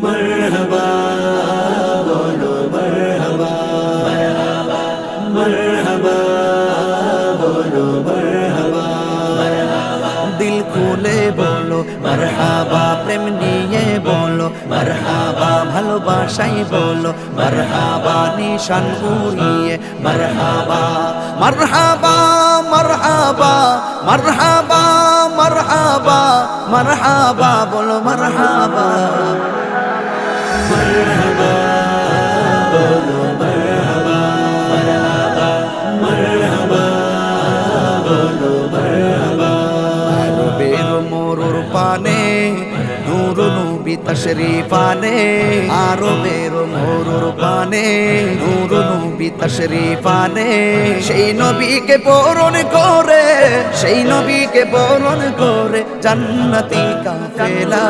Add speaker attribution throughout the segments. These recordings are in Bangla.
Speaker 1: মারহাবা বলো মারহাবা মারহাবা বলো মারহাবা দিল খুলে বলো মারহাবা প্রেম নিয়ে বলো মারহাবা ভালোবাসাই বলো মারহাবা নিশান উড়িয়ে মারহাবা মারহাবা মারহাবা মারহাবা মারহাবা মারহাবা বলো মারহাবা পানে নূর নবী তশরিফানে আরবের মোরুর পানে নূর নবী তশরিফানে সেই নবীকে বরণ করে সেই নবীকে বরণ করে জান্নাতি কাফেলা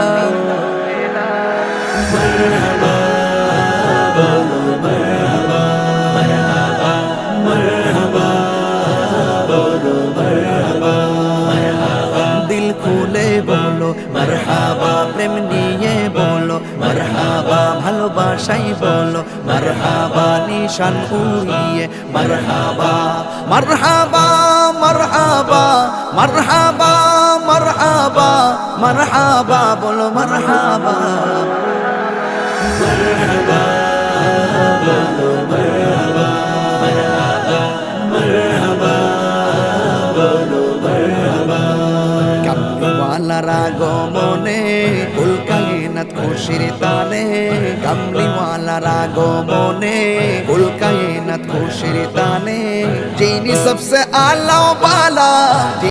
Speaker 1: খুলে বলো মারহাবা প্রেম নিয়ে বলো মারহাবা ভালোবাসাই বলো মারহাবা নিশান উড়িয়ে মারহাবা মারহাবা মারহাবা মারহাবা মারহাবা মারহাবা বলো মারহাবা কামলিওয়ালার আগমনে কুলকায়নাত খুশির তালে কামলিওয়ালার আগমনে কুলকায়নাত খুশির তালে যিনি সবসে আলা বালা